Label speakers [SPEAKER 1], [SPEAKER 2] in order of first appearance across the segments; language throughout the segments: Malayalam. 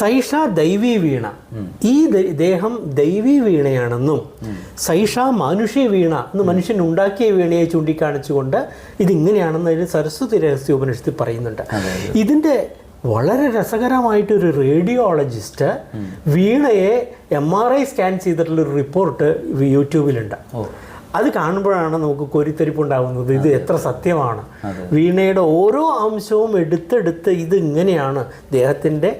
[SPEAKER 1] സൈഷ ദൈവീ വീണ. ഈ ദേഹം ദൈവീ വീണയാണെന്നും സൈഷ മാനുഷ്യ വീണ എന്ന് മനുഷ്യൻ ഉണ്ടാക്കിയ വീണയെ ചൂണ്ടിക്കാണിച്ചുകൊണ്ട് ഇതിങ്ങനെയാണെന്ന് അതിന് സരസ്വതി രഹസ്യ ഉപനിഷത്തിൽ പറയുന്നുണ്ട് ഇതിന്റെ വളരെ രസകരമായിട്ടൊരു റേഡിയോളജിസ്റ്റ് വീണയെ എം ആർ ഐ സ്കാൻ ചെയ്തിട്ടുള്ളൊരു റിപ്പോർട്ട് യൂട്യൂബിലുണ്ട്. അത് കാണുമ്പോഴാണ് നമുക്ക് കോരിത്തെരിപ്പുണ്ടാകുന്നത് ഇത് എത്ര സത്യമാണ്. വീണയുടെ ഓരോ അംശവും എടുത്തെടുത്ത് ഇത് ഇങ്ങനെയാണ് ദേഹത്തിന്റെ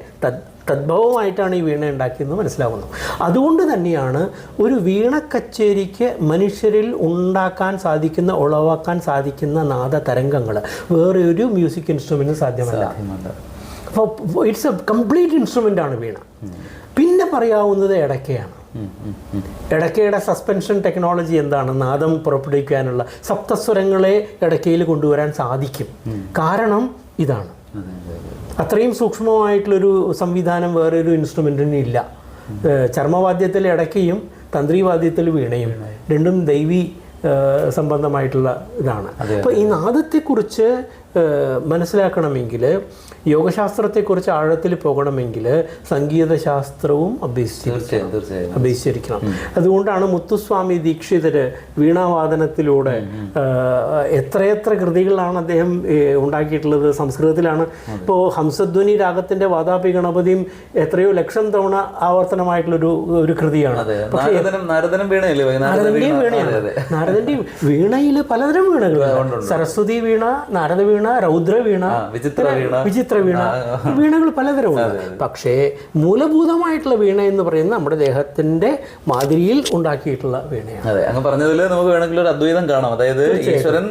[SPEAKER 1] തദ്ഭവമായിട്ടാണ് ഈ വീണ ഉണ്ടാക്കിയെന്ന് മനസ്സിലാവുന്നു. അതുകൊണ്ട് തന്നെയാണ് ഒരു വീണ കച്ചേരിക്ക് മനുഷ്യരിൽ ഉണ്ടാക്കാൻ സാധിക്കുന്ന ഉളവാക്കാൻ സാധിക്കുന്ന നാദ തരംഗങ്ങൾ വേറെ ഒരു മ്യൂസിക് ഇൻസ്ട്രുമെന്റിന് സാധ്യമല്ല. അപ്പോൾ ഇറ്റ്സ് എ കംപ്ലീറ്റ് ഇൻസ്ട്രുമെന്റ് ആണ് വീണ. പിന്നെ പറയാവുന്നത് ഇടയ്ക്കയാണ് ഇടയ്ക്കയുടെ സസ്പെൻഷൻ ടെക്നോളജി എന്താണ്? നാദം പുറപ്പെടുവിക്കാനുള്ള സപ്തസ്വരങ്ങളെ ഇടയ്ക്കയിൽ കൊണ്ടുവരാൻ സാധിക്കും. കാരണം ഇതാണ്. അത്രയും സൂക്ഷ്മമായിട്ടുള്ളൊരു സംവിധാനം വേറെ ഒരു ഇൻസ്ട്രുമെന്റിന് ഇല്ല ചർമ്മവാദ്യത്തിൽ ഇടയ്ക്കയും തന്ത്രിവാദ്യത്തിൽ വീണയും രണ്ടും ദൈവി സംബന്ധമായിട്ടുള്ള ഇതാണ്. അപ്പോൾ ഈ നാദത്തെക്കുറിച്ച് മനസ്സിലാക്കണമെങ്കിൽ യോഗശാസ്ത്രത്തെക്കുറിച്ച് ആഴത്തിൽ പോകണമെങ്കിൽ സംഗീതശാസ്ത്രവും അഭ്യസിച്ചിരിക്കണം. അഭ്യസിച്ചിരിക്കണം. അതുകൊണ്ടാണ് മുത്തുസ്വാമി ദീക്ഷിതർ വീണാവാദനത്തിലൂടെ എത്രയെത്ര കൃതികളാണ് അദ്ദേഹം ഉണ്ടാക്കിയിട്ടുള്ളത് സംസ്കൃതത്തിലാണ്. ഇപ്പോൾ ഹംസധ്വനി രാഗത്തിന്റെ വാതാപി ഗണപതിയും എത്രയോ ലക്ഷം തവണ ആവർത്തനമായിട്ടുള്ളൊരു ഒരു കൃതിയാണ്. നാരദന്റെയും വീണയിൽ പലതരം വീണകളുണ്ട്. സരസ്വതി വീണ നാരദ വീണ വീണ
[SPEAKER 2] രൗദ്രവീണ വിചിത്ര വീണ.
[SPEAKER 1] വിചിത്ര വീണ. വീണകൾ പലതരമുണ്ട്. പക്ഷേ മൂലഭൂതമായിട്ടുള്ള വീണ എന്ന് പറയുന്നത് നമ്മുടെ ദേഹത്തിന്റെ മാതിരിയിൽ ഉണ്ടാക്കിയിട്ടുള്ള വീണയാണ്.
[SPEAKER 2] അതെ അങ്ങ് പറഞ്ഞതിൽ നമുക്ക് വേണമെങ്കിൽ ഒരു അദ്വൈതം കാണാം. അതായത് ഈശ്വരൻ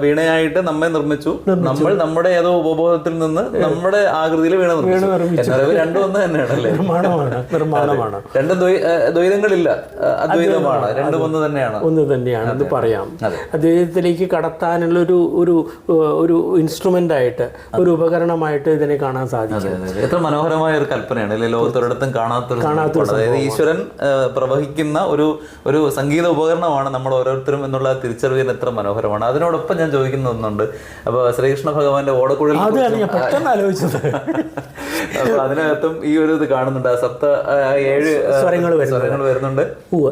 [SPEAKER 2] വീണയായിട്ട് നമ്മെ നിർമ്മിച്ചു. നമ്മൾ നമ്മുടെ ഏതോ ഉപബോധത്തിൽ നിന്ന് നമ്മുടെ ആകൃതിയിൽ വീണ നിർമ്മിച്ചു. രണ്ടും ഒന്ന് തന്നെയാണ് അല്ലേ
[SPEAKER 1] നിർമ്മാണമാണ് നിർമ്മാണമാണ്.
[SPEAKER 2] രണ്ടും ദ്വൈതങ്ങളില്ല അദ്വൈതമാണ്. രണ്ടും ഒന്ന് തന്നെയാണ്.
[SPEAKER 1] ഒന്ന് തന്നെയാണ്
[SPEAKER 2] അത്
[SPEAKER 1] പറയാം. അദ്വൈതത്തിലേക്ക് കടത്താനുള്ള ഒരു ഒരു ഒരു ഇൻസ്ട്രുമെന്റ് ആയിട്ട് ഒരു ഉപകരണമായിട്ട് ഇതിനെ കാണാൻ സാധിക്കും.
[SPEAKER 2] എത്ര മനോഹരമായ ഒരു കൽപ്പനയാണ് അല്ലെ? ലോകത്തൊരിടത്തും കാണാത്തൊരു. അതായത് ഈശ്വരൻ പ്രവഹിക്കുന്ന ഒരു ഒരു സംഗീത ഉപകരണമാണ് നമ്മൾ ഓരോരുത്തരും എന്നുള്ള തിരിച്ചറിവിന് എത്ര മനോഹരമാണ്. അതിനോടൊപ്പം ഞാൻ ചോദിക്കുന്ന ഒന്നുണ്ട്. അപ്പൊ ശ്രീകൃഷ്ണ ഭഗവാന്റെ ഓടക്കുഴൽ
[SPEAKER 1] അതാണ് ഞാൻ പെട്ടെന്ന് ആലോചിച്ചത്.
[SPEAKER 2] അപ്പൊ അതിനകത്തും ഈ ഒരു ഇത് കാണുന്നുണ്ട്. സപ്ത ഏഴ്
[SPEAKER 1] സ്വരങ്ങൾ.
[SPEAKER 2] സ്വരങ്ങൾ വരുന്നുണ്ട്.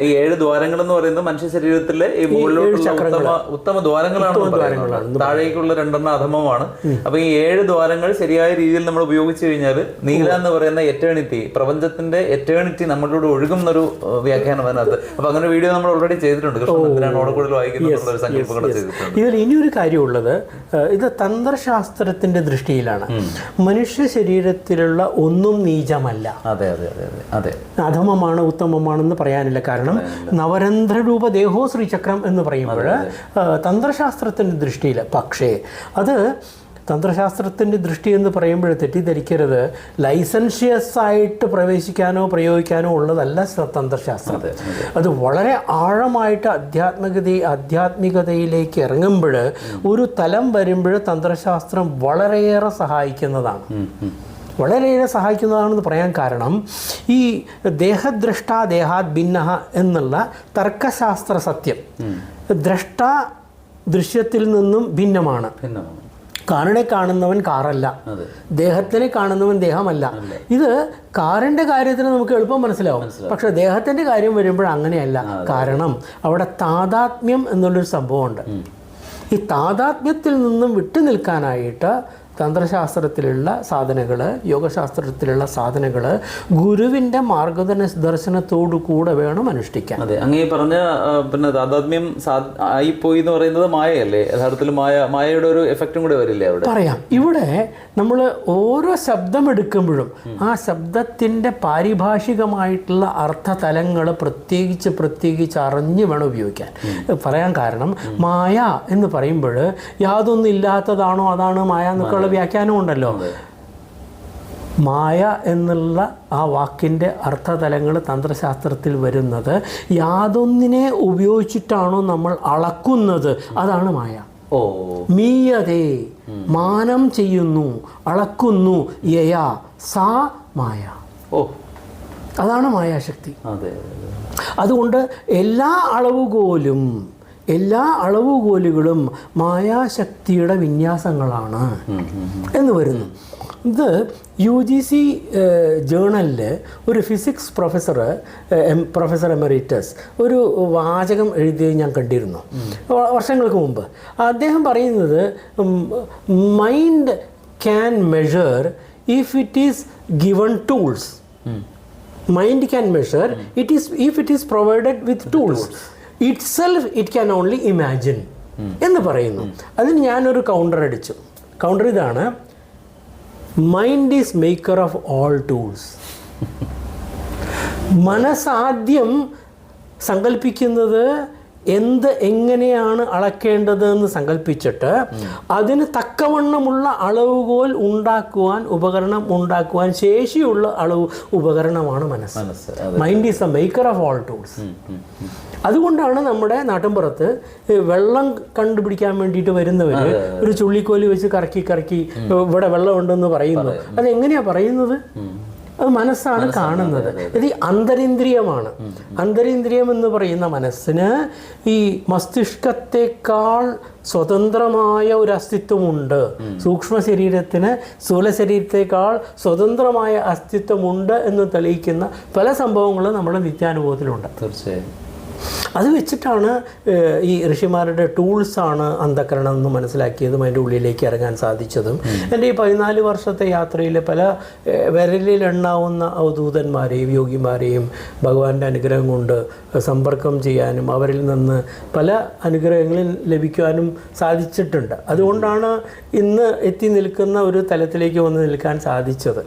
[SPEAKER 2] ഈ ഏഴ് ദ്വാരങ്ങൾ എന്ന് പറയുന്നത് മനുഷ്യ ശരീരത്തിലെ ഈ മുകളിലോട്ടുള്ള ഉത്തമ ഉത്തമ ദ്വാരങ്ങളാണ് താഴേക്കുള്ള രണ്ടെണ്ണം അധമമാണ്. അപ്പൊ ഈ ഏഴ് ദ്വാരങ്ങൾ ശരിയായ രീതിയിൽ നമ്മൾ ഉപയോഗിച്ചു കഴിഞ്ഞാൽ നീല എന്ന് പറയുന്ന എറ്റേണിറ്റി പ്രപഞ്ചത്തിന്റെ എറ്റേണിറ്റി നമ്മളോട് ഒഴുകുന്ന ഒരു വ്യാഖ്യാനം അതിനകത്ത്. അപ്പൊ അങ്ങനെ വീഡിയോ നമ്മൾ ഓൾറെഡി ചെയ്തിട്ടുണ്ട്. കൃഷ്ണൻ ഓടെ കൂടുതൽ വായിക്കുന്നത്
[SPEAKER 1] ഇതിൽ ഇനിയൊരു കാര്യമുള്ളത് ഇത് തന്ത്രശാസ്ത്രത്തിന്റെ ദൃഷ്ടിയിലാണ്. മനുഷ്യ ശരീരത്തിലുള്ള ഒന്നും നീചമല്ല.
[SPEAKER 2] അതെ അതെ അതെ അതെ അതെ.
[SPEAKER 1] അധമമാണ് ഉത്തമമാണെന്ന് പറയാനില്ല. കാരണം നവരന്ധ്രരൂപ ദേഹോ ശ്രീചക്രം എന്ന് പറയുമ്പോൾ തന്ത്രശാസ്ത്രത്തിന്റെ ദൃഷ്ടിയിൽ പക്ഷേ അത് തന്ത്രശാസ്ത്രത്തിന്റെ ദൃഷ്ടി എന്ന് പറയുമ്പോൾ തെറ്റിദ്ധരിക്കരുത്. ലൈസൻഷ്യസ് ആയിട്ട് പ്രവേശിക്കാനോ പ്രയോഗിക്കാനോ ഉള്ളതല്ല തന്ത്രശാസ്ത്രം. അത് വളരെ ആഴമായിട്ട് അധ്യാത്മികത ആധ്യാത്മികതയിലേക്ക് ഇറങ്ങുമ്പോൾ ഒരു തലം വരുമ്പോൾ തന്ത്രശാസ്ത്രം വളരെയേറെ സഹായിക്കുന്നതാണ്. വളരെയേറെ സഹായിക്കുന്നതാണെന്ന് പറയാൻ കാരണം ഈ ദേഹദ്രഷ്ട ദേഹാത് ഭിന്ന എന്നുള്ള തർക്കശാസ്ത്ര സത്യം ദ്രഷ്ട ദൃശ്യത്തിൽ നിന്നും ഭിന്നമാണ്. കാറിനെ കാണുന്നവൻ കാറല്ല. ദേഹത്തിനെ കാണുന്നവൻ ദേഹമല്ല. ഇത് കാറിന്റെ കാര്യത്തിന് നമുക്ക് എളുപ്പം മനസ്സിലാവും. പക്ഷെ ദേഹത്തിന്റെ കാര്യം വരുമ്പോൾ അങ്ങനെയല്ല. കാരണം അവിടെ താതാത്മ്യം എന്നുള്ളൊരു സംഭവമുണ്ട്. ഈ താതാത്മ്യത്തിൽ നിന്നും വിട്ടു നിൽക്കാനായിട്ട് തന്ത്രശാസ്ത്രത്തിലുള്ള സാധനകൾ യോഗശാസ്ത്രത്തിലുള്ള സാധനകൾ ഗുരുവിന്റെ മാർഗദർശനത്തോടു കൂടെ വേണം അനുഷ്ഠിക്കാൻ.
[SPEAKER 2] അതെ അങ്ങ് പറഞ്ഞ പിന്നെ താതാത്മ്യം ആയി ആയിപ്പോയി എന്ന് പറയുന്നത് മായയല്ലേ? യഥാർത്ഥത്തിൽ മായ മായയുടെ ഒരു എഫക്റ്റും കൂടെ വരില്ലേ അവിടെ?
[SPEAKER 1] പറയാം. ഇവിടെ നമ്മൾ ഓരോ ശബ്ദം എടുക്കുമ്പോഴും ആ ശബ്ദത്തിന്റെ പാരിഭാഷികമായിട്ടുള്ള അർത്ഥതലങ്ങൾ പ്രത്യേകിച്ച് പ്രത്യേകിച്ച് അറിഞ്ഞ് വേണം ഉപയോഗിക്കാൻ. പറയാൻ കാരണം മായ എന്ന് പറയുമ്പോൾ യാതൊന്നും ഇല്ലാത്തതാണോ അതാണ് മായ എന്നൊക്കെയുള്ള വ്യാഖ്യാനം ഉണ്ടല്ലോ. മായ എന്നുള്ള ആ വാക്കിന്റെ അർത്ഥതലങ്ങൾ തന്ത്രശാസ്ത്രത്തിൽ വരുന്നത് യാതൊന്നിനെ ഉപയോഗിച്ചിട്ടാണോ നമ്മൾ അളക്കുന്നത്? അതാണ് മായ.
[SPEAKER 2] ഓ.
[SPEAKER 1] മീയതേ മാനം ചെയ്യുന്നു അളക്കുന്നു യയാ സാ മായ.
[SPEAKER 2] ഓ.
[SPEAKER 1] അതാണ് മായാശക്തി.
[SPEAKER 2] അതെ അതെ, അതെ.
[SPEAKER 1] അതുകൊണ്ട് എല്ലാ അളവുകോലും എല്ലാ അളവുകോലുകളും മായാശക്തിയുടെ വിന്യാസങ്ങളാണ്. എന്ന് വരുന്നു. ഇത് യു ജി സി ജേണലിൽ ഒരു ഫിസിക്സ് പ്രൊഫസർ പ്രൊഫസർ എമറിറ്റസ് ഒരു വാചകം എഴുതി ഞാൻ കണ്ടിരുന്നു. വർഷങ്ങൾക്ക് മുമ്പ്. അദ്ദേഹം പറയുന്നത് mind can measure if it is given tools mind can measure it is if it is provided with tools itself it can only imagine എന്ന് പറയുന്നു. അതിന് ഞാനൊരു കൗണ്ടർ അടിച്ചു. കൗണ്ടർ ഇതാണ് mind is maker of all tools മനസ്സാദ്യം സങ്കല്പിക്കുന്നത് എന്ത് എങ്ങനെയാണ് അളക്കേണ്ടത് എന്ന് സങ്കല്പിച്ചിട്ട് അതിന് തക്കവണ്ണമുള്ള അളവുകോൽ ഉണ്ടാക്കുവാൻ ഉപകരണം ഉണ്ടാക്കുവാൻ ശേഷിയുള്ള അളവ് ഉപകരണമാണ് മനസ്സ്. Mind is a maker of all tools. അതുകൊണ്ടാണ് നമ്മുടെ നാട്ടിൻപുറത്ത് വെള്ളം കണ്ടുപിടിക്കാൻ വേണ്ടിയിട്ട് വരുന്നവർ ഒരു ചുള്ളിക്കോലി വെച്ച് കറക്കി കറക്കി ഇവിടെ വെള്ളമുണ്ടെന്ന് പറയുന്നു. അതെങ്ങനെയാ പറയുന്നത്? മനസ്സാണ് കാണുന്നത്. ഇത് ഈ അന്തരിന്ദ്രിയമാണ്. അന്തരിന്ദ്രിയം എന്ന് പറയുന്ന മനസ്സിന് ഈ മസ്തിഷ്കത്തെക്കാൾ സ്വതന്ത്രമായ ഒരു അസ്തിത്വമുണ്ട്. സൂക്ഷ്മ ശരീരത്തിന് സ്ഥൂല ശരീരത്തെക്കാൾ സ്വതന്ത്രമായ അസ്തിത്വമുണ്ട് എന്ന് തെളിയിക്കുന്ന പല സംഭവങ്ങളും നമ്മുടെ നിത്യാനുഭവത്തിലുണ്ട്.
[SPEAKER 2] തീർച്ചയായും.
[SPEAKER 1] അത് വെച്ചിട്ടാണ് ഈ ഋഷിമാരുടെ ടൂൾസാണ് അന്ധകരണം എന്ന് മനസ്സിലാക്കിയതും അതിന്റെ ഉള്ളിലേക്ക് ഇറങ്ങാൻ സാധിച്ചതും. എന്റെ ഈ പതിനാല് വർഷത്തെ യാത്രയിൽ പല വിരലിലെണ്ണാവുന്ന അവധൂതന്മാരെയും യോഗിമാരെയും ഭഗവാന്റെ അനുഗ്രഹം കൊണ്ട് സമ്പർക്കം ചെയ്യാനും അവരിൽ നിന്ന് പല അനുഗ്രഹങ്ങളും ലഭിക്കുവാനും സാധിച്ചിട്ടുണ്ട്. അതുകൊണ്ടാണ് ഇന്ന് എത്തി നിൽക്കുന്ന ഒരു തലത്തിലേക്ക് വന്ന് നിൽക്കാൻ സാധിച്ചത്.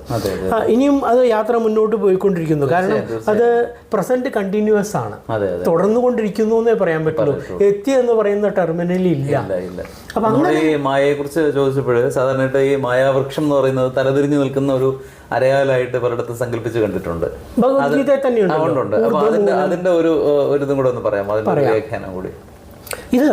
[SPEAKER 1] ഇനിയും അത് യാത്ര മുന്നോട്ട് പോയിക്കൊണ്ടിരിക്കുന്നു. കാരണം അത് പ്രസന്റ് കണ്ടിന്യൂസ് ആണ്.
[SPEAKER 2] അതെ
[SPEAKER 1] തുടർന്നുകൊണ്ടിരിക്കുന്നു എന്നേ പറയാൻ പറ്റുള്ളൂ. എത്തി എന്ന് പറയുന്ന ടെർമിനലിൽ ഇല്ല.
[SPEAKER 2] ഇല്ല ഇല്ല. നമ്മൾ ഈ മായയെ കുറിച്ച് ചോദിച്ചപ്പോൾ സാധാരണയായിട്ട് ഈ മായാവൃക്ഷം എന്ന് പറയുന്നത് തലതിരിഞ്ഞു നിൽക്കുന്ന ഒരു അരയാലായിട്ട് പലയിടത്തും സങ്കല്പിച്ച് കണ്ടിട്ടുണ്ട്. ഉണ്ട് അപ്പൊ അതിന്റെ അതിന്റെ ഒരു ഒരു ഇതും കൂടെ ഒന്ന് പറയാം അതിന്റെ വ്യാഖ്യാനം കൂടി.
[SPEAKER 1] ഇത്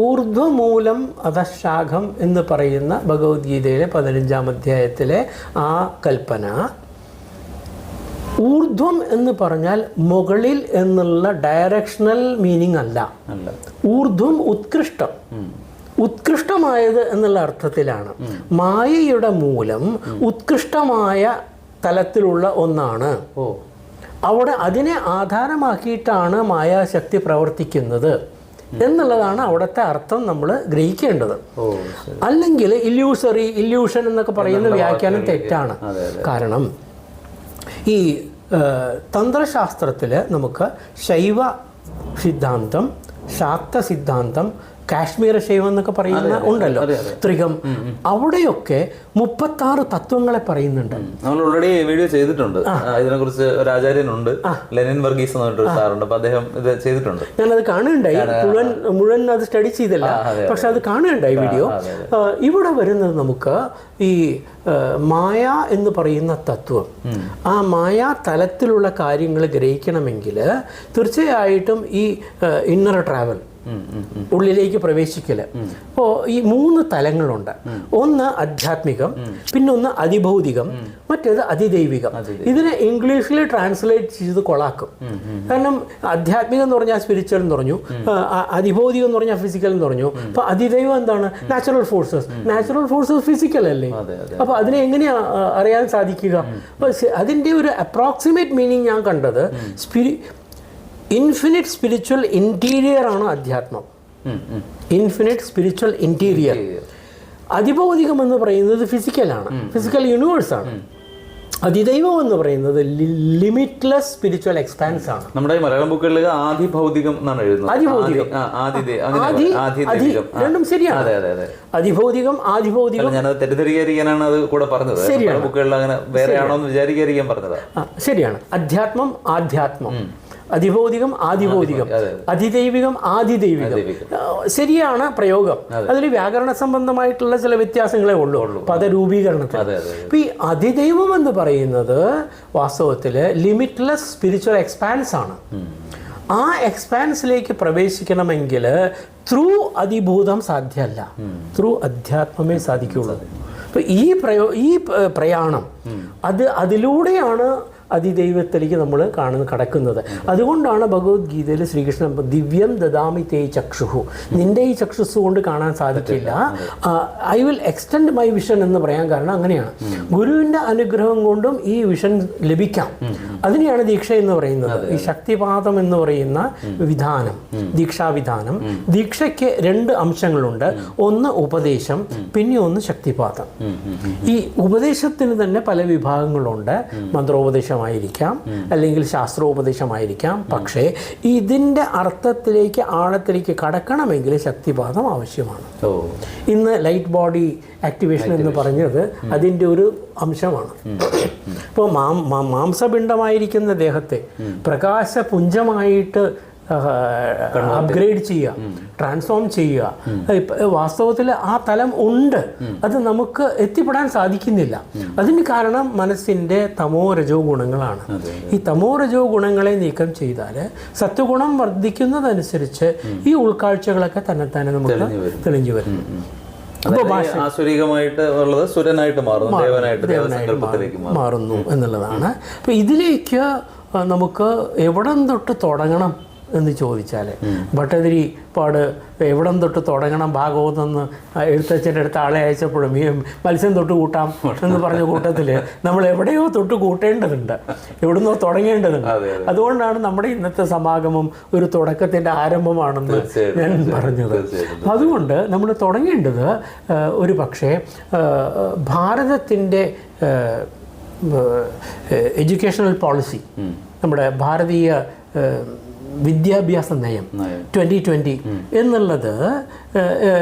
[SPEAKER 1] ഊർധ്വമൂലം അധശാഖം എന്ന് പറയുന്ന ഭഗവത്ഗീതയിലെ പതിനഞ്ചാം അധ്യായത്തിലെ ആ കൽപ്പന ഊർധ്വം എന്ന് പറഞ്ഞാൽ മുകളിൽ എന്നുള്ള ഡയറക്ഷണൽ മീനിങ് അല്ല. ഊർധ്വം ഉത്കൃഷ്ടം. ഉത്കൃഷ്ടമായത് എന്നുള്ള അർത്ഥത്തിലാണ്. മായയുടെ മൂലം ഉത്കൃഷ്ടമായ തലത്തിലുള്ള ഒന്നാണ്.
[SPEAKER 2] ഓ.
[SPEAKER 1] അവിടെ അതിനെ ആധാരമാക്കിയിട്ടാണ് മായാശക്തി പ്രവർത്തിക്കുന്നത് എന്നുള്ളതാണ് അവിടുത്തെ അർത്ഥം നമ്മൾ ഗ്രഹിക്കേണ്ടത്. അല്ലെങ്കിൽ ഇല്യൂസറി ഇല്യൂഷൻ എന്നൊക്കെ പറയുന്ന വ്യാഖ്യാനം തെറ്റാണ്. കാരണം ഈ തന്ത്രശാസ്ത്രത്തിൽ നമുക്ക് ശൈവ സിദ്ധാന്തം ശാക്ത സിദ്ധാന്തം കാശ്മീര ശൈവം എന്നൊക്കെ പറയുന്ന ഉണ്ടല്ലോ. ത്രികം. അവിടെയൊക്കെ മുപ്പത്താറ് തത്വങ്ങളെ പറയുന്നുണ്ട്.
[SPEAKER 2] നമ്മൾ ഓൾറെഡി വീഡിയോ ചെയ്തിട്ടുണ്ട്. ഇതിനെ കുറിച്ച് ഒരു ആചാര്യനുണ്ട്. ലെനിൻ വർഗീസ് എന്ന് പറഞ്ഞിട്ടൊരു സാറുണ്ട്. അപ്പൊ അദ്ദേഹം ഇത് ചെയ്തിട്ടുണ്ട്.
[SPEAKER 1] ഞാനത് കാണുകയുണ്ടായി. മുഴുവൻ മുഴുവൻ അത് സ്റ്റഡി ചെയ്തില്ല. പക്ഷെ അത് കാണുകയുണ്ടായി വീഡിയോ ഇവിടെ വരുന്നത് നമുക്ക് ഈ മായ എന്ന് പറയുന്ന തത്വം. ആ മായ തലത്തിലുള്ള കാര്യങ്ങൾ ഗ്രഹിക്കണമെങ്കിൽ തീർച്ചയായിട്ടും ഈ ഇന്നർ ട്രാവൽ. ഉള്ളിലേക്ക് പ്രവേശിക്കൽ. അപ്പോൾ ഈ മൂന്ന് തലങ്ങളുണ്ട്. ഒന്ന് ആധ്യാത്മികം പിന്നെ ഒന്ന് അതിഭൗതികം മറ്റേത് അതിദൈവികം. ഇതിനെ ഇംഗ്ലീഷിൽ ട്രാൻസ്ലേറ്റ് ചെയ്ത് കൊളാക്കും. കാരണം ആധ്യാത്മികം എന്ന് പറഞ്ഞാൽ സ്പിരിച്വൽ എന്ന് പറഞ്ഞു അതിഭൗതികം എന്ന് പറഞ്ഞാൽ ഫിസിക്കൽ എന്ന് പറഞ്ഞു. അപ്പോൾ അതിദൈവം എന്താണ്? Natural forces. Natural forces physical അല്ലേ? അപ്പോൾ അതിനെ എങ്ങനെയാ അറിയാൻ സാധിക്കുക? അപ്പോൾ അതിന്റെ ഒരു അപ്രോക്സിമേറ്റ് മീനിങ് ഞാൻ കണ്ടത് സ്പിരി ഇൻഫിനിറ്റ് സ്പിരിച്വൽ ഇന്റീരിയർ ആണ് അധ്യാത്മം. ഇൻഫിനിറ്റ് സ്പിരിച്വൽ ഇന്റീരിയർ അതിഭൗതികം എന്ന് പറയുന്നത് ഫിസിക്കലാണ് ഫിസിക്കൽ യൂണിവേഴ്സാണ് അതിദൈവം എന്ന് പറയുന്നത് ലിമിറ്റ്ലെസ് സ്പിരിച്വൽ എക്സ്പാൻസ് ആണ്.
[SPEAKER 2] നമ്മുടെ മലയാളം ബുക്കുകളിൽ ആദി ഭൗതികം എന്നാണ് എഴുതുന്നത്.
[SPEAKER 1] രണ്ടും ശരിയാണ്.
[SPEAKER 2] അതെ അതെ അതെ.
[SPEAKER 1] അതിഭൗതികം ആദിഭൗതികം
[SPEAKER 2] ഞാൻ തെറ്റിദ്ധരിക്കാതിരിക്കാനാണ് അത് കൂടെ പറഞ്ഞത്. ശരിയാണ്. ബുക്കുകളിൽ അങ്ങനെ വേറെ ആണോ എന്ന് വിചാരിക്കാതിരിക്കാൻ പറഞ്ഞത്.
[SPEAKER 1] ശരിയാണ്. അധ്യാത്മം ആധ്യാത്മം. അതിഭൗതികം ആദിഭൗതികം
[SPEAKER 2] അതെ,
[SPEAKER 1] അതിദൈവികം ആദിദൈവികം. ശരിയാണ് പ്രയോഗം. അതിൽ വ്യാകരണ സംബന്ധമായിട്ടുള്ള ചില വ്യത്യാസങ്ങളെ ഉള്ളൂ. പദരൂപീകരണത്തിൽ. അപ്പൊ ഈ അതിദൈവം എന്ന് പറയുന്നത് വാസ്തവത്തിൽ ലിമിറ്റ്ലെസ് സ്പിരിച്വൽ എക്സ്പാൻസ് ആണ്. ആ എക്സ്പാൻസിലേക്ക് പ്രവേശിക്കണമെങ്കിൽ ത്രൂ അതിഭൂതം സാധ്യമല്ല. ത്രൂ അധ്യാത്മമേ സാധിക്കുള്ളൂ. അപ്പൊ ഈ പ്രയോ ഈ പ്രയാണം അത് അതിലൂടെയാണ് അതിദൈവത്തിലേക്ക് നമ്മൾ കാണുന്ന കടക്കുന്നത്. അതുകൊണ്ടാണ് ഭഗവത്ഗീതയിൽ ശ്രീകൃഷ്ണൻ ദിവ്യം ദദാമി തേ ചക്ഷുഹു. നിന്റെ ഈ ചക്ഷുസ് കൊണ്ട് കാണാൻ സാധിക്കില്ല. I will extend my vision എന്ന് പറയാൻ കാരണം അങ്ങനെയാണ്. ഗുരുവിന്റെ അനുഗ്രഹം കൊണ്ടും ഈ വിഷൻ ലഭിക്കാം. അതിനെയാണ് ദീക്ഷ എന്ന് പറയുന്നത്. ഈ ശക്തിപാതം എന്ന് പറയുന്ന വിധാനം ദീക്ഷാവിധാനം. ദീക്ഷയ്ക്ക് രണ്ട് അംശങ്ങളുണ്ട്. ഒന്ന് ഉപദേശം പിന്നെ ഒന്ന് ശക്തിപാതം ഈ ഉപദേശത്തിന് തന്നെ പല വിഭാഗങ്ങളുണ്ട്. മന്ത്രോപദേശമായിരിക്കാം അല്ലെങ്കിൽ ശാസ്ത്രോപദേശമായിരിക്കാം. പക്ഷേ ഇതിന്റെ അർത്ഥത്തിലേക്ക് ആഴത്തിലേക്ക് കടക്കണമെങ്കിൽ ശക്തിപാതം ആവശ്യമാണ്. ഇന്ന് ലൈറ്റ് ബോഡി ആക്ടിവേഷൻ എന്ന് പറഞ്ഞത് അതിന്റെ ഒരു അംശമാണ്. ഇപ്പോൾ മാംസപിണ്ഡമായിരിക്കുന്ന ദേഹത്തെ പ്രകാശപുഞ്ചമായിട്ട് അപ്ഗ്രേഡ് ചെയ്യുക ട്രാൻസ്ഫോം ചെയ്യുക. വാസ്തവത്തിൽ ആ തലം ഉണ്ട്. അത് നമുക്ക് എത്തിപ്പെടാൻ സാധിക്കുന്നില്ല. അതിന് കാരണം മനസ്സിന്റെ തമോ രജോ ഗുണങ്ങളാണ്. ഈ തമോ രജോ ഗുണങ്ങളെ നീക്കം ചെയ്താൽ സത്വഗുണം വർദ്ധിക്കുന്നതനുസരിച്ച് ഈ ഉൾക്കാഴ്ചകളൊക്കെ തന്നെ തന്നെ നമുക്ക് തെളിഞ്ഞു വരും.
[SPEAKER 2] ആസുരികമായിട്ട് ഉള്ളത് സുരനായിട്ട് മാറുന്നു ദേവനായിട്ട് ദേവസങ്കല്പത്തിലേക്ക്
[SPEAKER 1] മാറുന്നു. എന്നുള്ളതാണ്. അപ്പോൾ ഇതിലേക്ക് നമുക്ക് എവിടം തൊട്ട് തുടങ്ങണം? എന്ന് ചോദിച്ചാൽ ഭട്ടതിരി പാട് എവിടം തൊട്ട് തുടങ്ങണം ഭാഗവതെന്ന് എഴുത്തച്ഛന്റെ അടുത്ത് ആളെ അയച്ചപ്പോഴും ഈ മത്സ്യം തൊട്ട് കൂട്ടാം എന്ന് പറഞ്ഞ കൂട്ടത്തിൽ നമ്മൾ എവിടെയോ തൊട്ട് കൂട്ടേണ്ടതുണ്ട്. എവിടുന്നോ തുടങ്ങേണ്ടതുണ്ട്. അതുകൊണ്ടാണ് നമ്മുടെ ഇന്നത്തെ സമാഗമം ഒരു തുടക്കത്തിന്റെ ആരംഭമാണെന്ന് ഞാൻ പറഞ്ഞത്. അതുകൊണ്ട് നമ്മൾ തുടങ്ങേണ്ടത് ഒരു പക്ഷേ ഭാരതത്തിന്റെ എഡ്യൂക്കേഷണൽ പോളിസി നമ്മുടെ ഭാരതീയ വിദ്യാഭ്യാസ നയം. ട്വന്റി ട്വന്റി എന്നുള്ളത്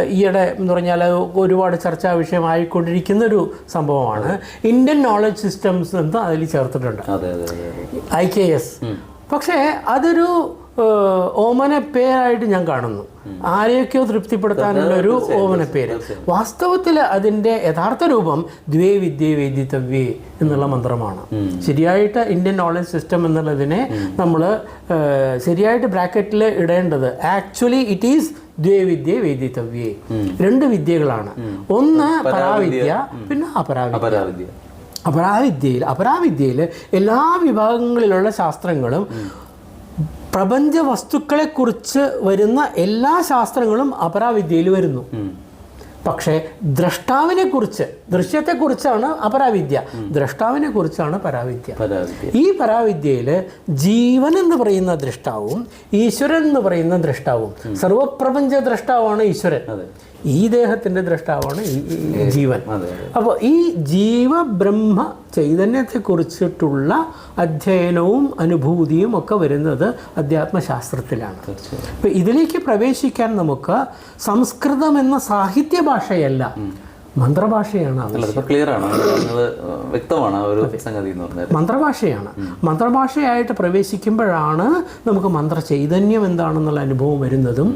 [SPEAKER 1] ഈയിടെ എന്ന് പറഞ്ഞാൽ ഒരുപാട് ചർച്ചാ വിഷയമായിക്കൊണ്ടിരിക്കുന്ന ഒരു സംഭവമാണ്. ഇന്ത്യൻ നോളജ് സിസ്റ്റംസ് എന്ന് അതിൽ ചേർത്തിട്ടുണ്ട്. ഐ കെ എസ് പക്ഷേ അതൊരു ഓമന പേരായിട്ട് ഞാൻ കാണുന്നു. ആരെയൊക്കെയോ തൃപ്തിപ്പെടുത്താനുള്ള ഒരു ഓമന പേര്. വാസ്തവത്തിൽ അതിന്റെ യഥാർത്ഥ രൂപം ദ്വേ വിദ്യേ വേദിത്തവ്യേ എന്നുള്ള മന്ത്രമാണ്. ശരിയായിട്ട് ഇന്ത്യൻ നോളജ് സിസ്റ്റം എന്നുള്ളതിനെ നമ്മൾ ശരിയായിട്ട് ബ്രാക്കറ്റിൽ ഇടേണ്ടത് ആക്ച്വലി ഇറ്റ് ഈസ് ദ്വേ വിദ്യേ വേദിത്തവ്യേ രണ്ട് വിദ്യകളാണ്. ഒന്ന് പരാവിദ്യ പിന്നെ അപരാവിദ്യ.
[SPEAKER 2] അപരാവിദ്യ.
[SPEAKER 1] അപരാവിദ്യയിൽ അപരാവിദ്യയിൽ എല്ലാ വിഭാഗങ്ങളിലുള്ള ശാസ്ത്രങ്ങളും പ്രപഞ്ച വസ്തുക്കളെ കുറിച്ച് വരുന്ന എല്ലാ ശാസ്ത്രങ്ങളും അപരാവിദ്യയിൽ വരുന്നു. പക്ഷേ ദ്രഷ്ടാവിനെ കുറിച്ച് ദൃശ്യത്തെക്കുറിച്ചാണ് അപരാവിദ്യ. ദ്രഷ്ടാവിനെ കുറിച്ചാണ് പരാവിദ്യ. ഈ പരാവിദ്യയിൽ ജീവൻ എന്ന് പറയുന്ന ദ്രഷ്ടാവും ഈശ്വരൻ എന്ന് പറയുന്ന ദ്രഷ്ടാവും സർവപ്രപഞ്ച ദ്രഷ്ടാവാണ് ഈശ്വരൻ. ഈ ദേഹത്തിന്റെ ദ്രഷ്ടാവാണ് ജീവൻ. അപ്പോൾ ഈ ജീവബ്രഹ്മ ചൈതന്യത്തെക്കുറിച്ചിട്ടുള്ള അധ്യയനവും അനുഭൂതിയും ഒക്കെ വരുന്നത് അധ്യാത്മശാസ്ത്രത്തിലാണ്. അപ്പോൾ ഇതിലേക്ക് പ്രവേശിക്കാൻ നമുക്ക് സംസ്കൃതം എന്ന സാഹിത്യ ഭാഷയല്ല. മന്ത്രഭാഷയാണ്
[SPEAKER 2] വ്യക്തമാണ് ഒരു സംഗതി എന്ന് പറഞ്ഞാൽ
[SPEAKER 1] മന്ത്രഭാഷയാണ്. മന്ത്രഭാഷയായിട്ട് പ്രവേശിക്കുമ്പോഴാണ് നമുക്ക് മന്ത്ര ചൈതന്യം എന്താണെന്നുള്ള അനുഭവം വരുന്നതും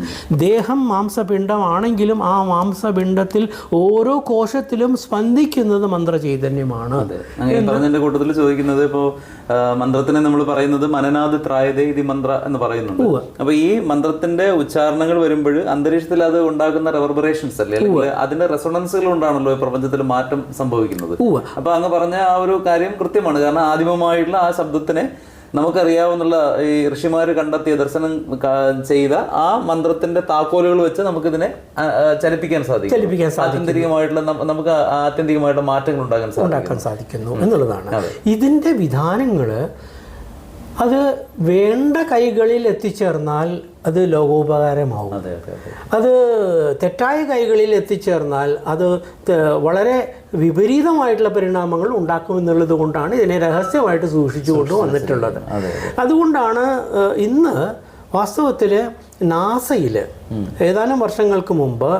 [SPEAKER 1] ദേഹം മാംസപിണ്ഡമാണെങ്കിലും ആ മാംസപിണ്ഡത്തിൽ ഓരോ കോശത്തിലും സ്പന്ദിക്കുന്നത് മന്ത്ര ചൈതന്യമാണ്
[SPEAKER 2] പറഞ്ഞതിന്റെ കൂട്ടത്തിൽ ചോദിക്കുന്നത് ഇപ്പോ മന്ത്രത്തിനെ നമ്മൾ പറയുന്നത് മനനാദ് ത്രായതേ ഇതി മന്ത്ര എന്ന് പറയുന്നുണ്ട്. അപ്പൊ ഈ മന്ത്രത്തിന്റെ ഉച്ചാരണങ്ങൾ വരുമ്പോൾ അന്തരീക്ഷത്തിൽ അത് ഉണ്ടാക്കുന്ന റെവർബറേഷൻസ് അല്ലേ? അല്ലെങ്കിൽ അതിന്റെ റെസൊണൻസുകൾ കൊണ്ടാണല്ലോ ഈ പ്രപഞ്ചത്തിൽ മാറ്റം സംഭവിക്കുന്നത്. അപ്പൊ അങ്ങ് പറഞ്ഞ ആ ഒരു കാര്യം കൃത്യമാണ്. കാരണം ആദിമമായിട്ടുള്ള ആ ശബ്ദത്തിനെ നമുക്കറിയാവുന്നുള്ള ഈ ഋഷിമാര് കണ്ടെത്തിയ ദർശനം ചെയ്ത ആ മന്ത്രത്തിന്റെ താക്കോലുകൾ വെച്ച് നമുക്കിതിനെ ചലിപ്പിക്കാൻ സാധിക്കും.
[SPEAKER 1] ചലിപ്പിക്കാൻ
[SPEAKER 2] ആത്യന്തികമായിട്ടുള്ള നമുക്ക് ആത്യന്തികമായിട്ടുള്ള മാറ്റങ്ങൾ ഉണ്ടാക്കാൻ
[SPEAKER 1] ഉണ്ടാക്കാൻ സാധിക്കുന്നു എന്നുള്ളതാണ്. ഇതിന്റെ വിധാനങ്ങൾ അത് വേണ്ട കൈകളിൽ എത്തിച്ചേർന്നാൽ അത് ലോകോപകാരമാവും.
[SPEAKER 2] അതെ
[SPEAKER 1] തെറ്റായ കൈകളിൽ എത്തിച്ചേർന്നാൽ അത് വളരെ വിപരീതമായിട്ടുള്ള പരിണാമങ്ങൾ ഉണ്ടാക്കുമെന്നുള്ളത് കൊണ്ടാണ് ഇതിനെ രഹസ്യമായിട്ട് സൂക്ഷിച്ചുകൊണ്ട് വന്നിട്ടുള്ളത്. അതുകൊണ്ടാണ് ഇന്ന് വാസ്തവത്തിൽ നാസയിൽ ഏതാനും വർഷങ്ങൾക്ക് മുമ്പ്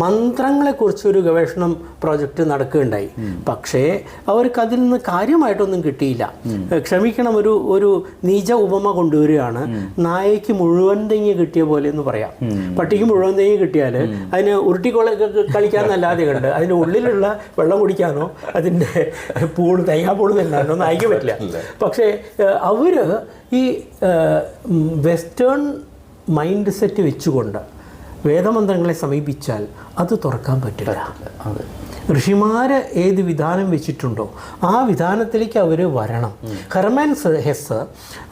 [SPEAKER 1] മന്ത്രങ്ങളെക്കുറിച്ചൊരു ഗവേഷണം പ്രോജക്റ്റ് നടക്കുകയുണ്ടായി. പക്ഷേ അവർക്ക് അതിൽ നിന്ന് കാര്യമായിട്ടൊന്നും കിട്ടിയില്ല. ക്ഷമിക്കണം ഒരു ഒരു നീച ഉപമ കൊണ്ടുവരികയാണ്. നായയ്ക്ക് മുഴുവൻ തെങ്ങി കിട്ടിയ പോലെ എന്ന് പറയാം. പട്ടിക്ക് മുഴുവൻ തെങ്ങി കിട്ടിയാൽ അതിന് ഉരുട്ടിക്കൊള കളിക്കാന്നല്ലാതെ കണ്ട് അതിന്റെ ഉള്ളിലുള്ള വെള്ളം കുടിക്കാനോ അതിന്റെ പൂൾ തേങ്ങാപ്പൂൾ തിന്നാനോ ഒന്നും അയക്കാൻ പറ്റില്ല. പക്ഷേ അവർ ഈ വെസ്റ്റേൺ മൈൻഡ് സെറ്റ് വെച്ചുകൊണ്ട് വേദമന്ത്രങ്ങളെ സമീപിച്ചാൽ അത് തുറക്കാൻ പറ്റില്ല. ഋഷിമാർ ഏത് വിധാനം വെച്ചിട്ടുണ്ടോ ആ വിധാനത്തിലേക്ക് അവർ വരണം. ഹെർമാൻ ഹെസ്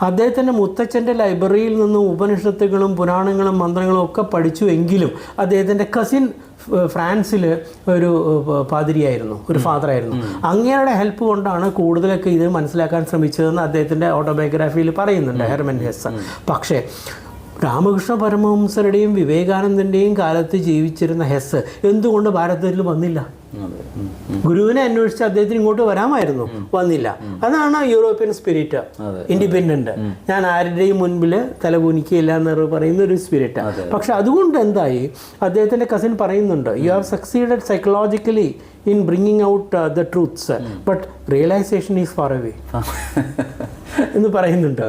[SPEAKER 1] അദ്ദേഹത്തിന്റെ മുത്തച്ഛന്റെ ലൈബ്രറിയിൽ നിന്നും ഉപനിഷത്തുകളും പുരാണങ്ങളും മന്ത്രങ്ങളും ഒക്കെ പഠിച്ചു എങ്കിലും അദ്ദേഹത്തിന്റെ കസിൻ ഫ്രാൻസിൽ ഒരു പാതിരിയായിരുന്നു ഒരു ഫാദറായിരുന്നു അങ്ങേരുടെ ഹെൽപ്പ് കൊണ്ടാണ് കൂടുതലൊക്കെ ഇത് മനസ്സിലാക്കാൻ ശ്രമിച്ചതെന്ന് അദ്ദേഹത്തിന്റെ ഓട്ടോബയോഗ്രാഫിയിൽ പറയുന്നുണ്ട് ഹെർമൻ ഹെസ് പക്ഷേ രാമകൃഷ്ണ പരമഹംസരുടെയും വിവേകാനന്ദന്റെയും കാലത്ത് ജീവിച്ചിരുന്ന ഹെസ് എന്തുകൊണ്ട് ഭാരതത്തിൽ വന്നില്ല? ഗുരുവിനെ അന്വേഷിച്ച് അദ്ദേഹത്തിന് ഇങ്ങോട്ട് വരാമായിരുന്നു. വന്നില്ല. അതാണ് യൂറോപ്യൻ സ്പിരിറ്റ്. ഇൻഡിപെൻഡന്റ് ഞാൻ ആരുടെയും മുൻപിൽ തലകുനിക്കില്ല എന്ന് പറയുന്ന ഒരു സ്പിരിറ്റ് പക്ഷെ അതുകൊണ്ട് എന്തായി അദ്ദേഹത്തിന്റെ കസിൻ പറയുന്നുണ്ട് you have succeeded psychologically in bringing out the truths but realization is far away എന്ന് പറയുന്നുണ്ട്.